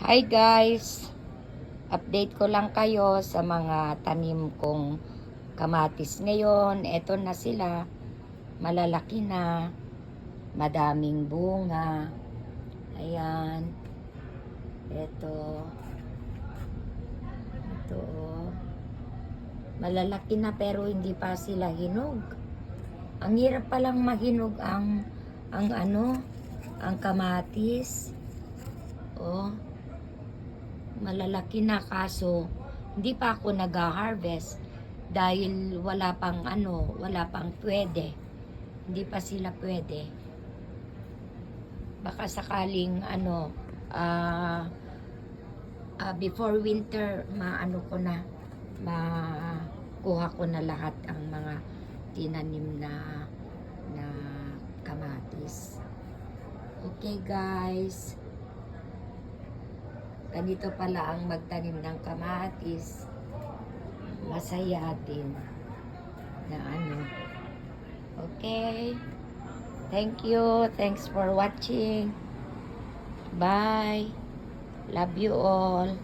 Hi guys! Update ko lang kayo sa mga tanim kong kamatis ngayon. Eto na sila. Malalaki na. Madaming bunga. Ayan. Eto. Ito. oh. Malalaki na pero hindi pa sila hinog. Ang hirap palang mahinog ang ang ano, ang kamatis. Malalaki na kaso hindi pa ako nag-harvest dahil wala pang ano, wala pang pwede. Hindi pa sila pwede. Baka sakaling ano, ah ah, before winter, maano ko na, makuha ko na lahat ang mga tinanim na na kamatis. Okay guys. Ganito pala ang magtanim ng kamatis. Masaya din na ano. Okay. Thank you. Thanks for watching. Bye. Love you all.